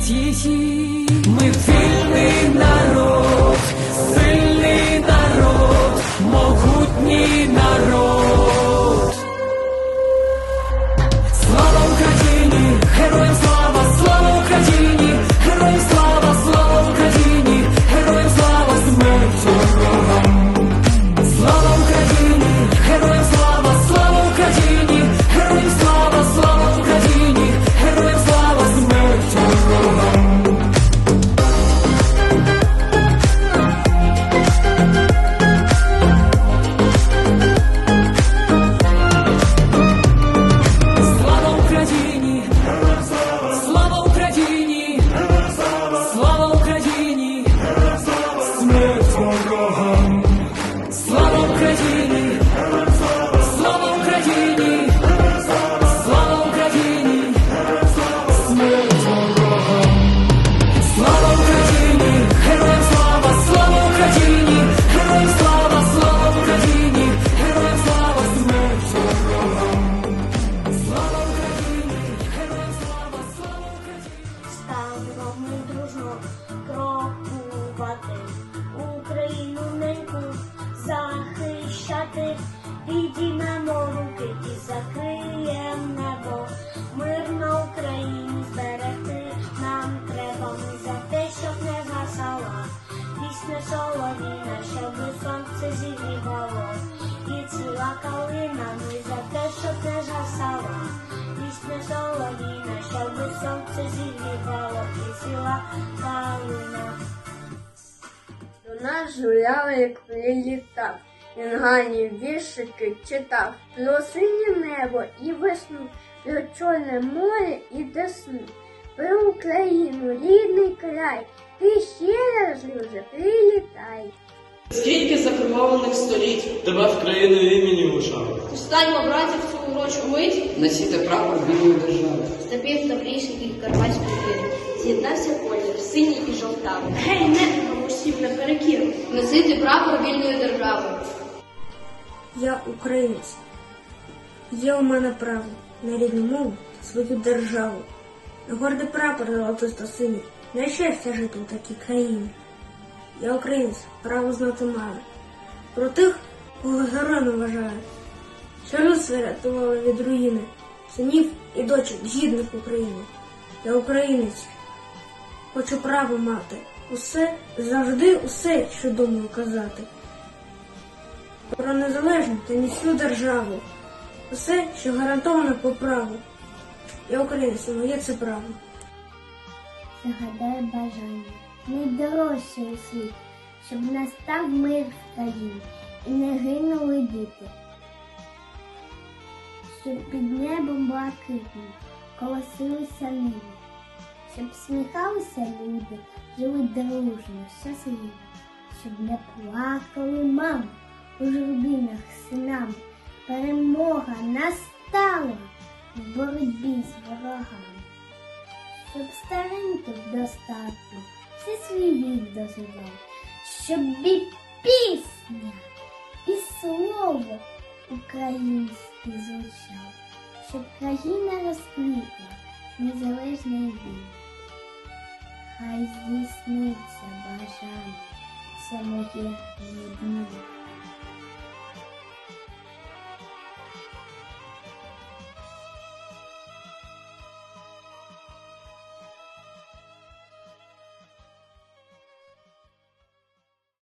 气息。Ставимо ми дружно крокувати, соловіна, щоб сонце зігрівало. І ціла калина. До нас жуляли, як прилітав, він гані віршики читав про синє небо і весну, про чорне море і десну, про Україну, рідний край, ти ще раз, друже, прилітай. Скільки закривавлених століть Тебе в країну імені вишав. Устаньмо, братів, в цю урочу мить, носіти прапор вільної держави. степів Таврійський і Карпатський Кир. З'єднався колір, синій і жовтавий. Гей, не усім наперекір. Носити прапор вільної держави. Я українець. Є у мене право на рідну мову та свою державу. На гордий прапор золотисто синій. На щастя жити у такій країні. Я українець, право знати маю. Про тих, кого героями вважаю. Що людство рятували від руїни, синів і дочок гідних України. Я українець, хочу право мати. Усе, завжди усе, що думаю казати про незалежну та міцну державу. Усе, що гарантовано по праву. Я українець, моє це право. Загадай бажання, найдорожче у щоб настав мир в країні і не гинули діти. Щоб під небом блакитним колосилися ниви, щоб сміхалися люди, жили дружно, щасливо, щоб не плакали мами у журбінах синам. Перемога настала в боротьбі з ворогами щоб стареньких достатньо, всі свій вік доживав, щоб і пісня, і слово українське звучало, щоб країна розквітла, незалежна і вільна. Хай здійсниться бажання, це моє відміння.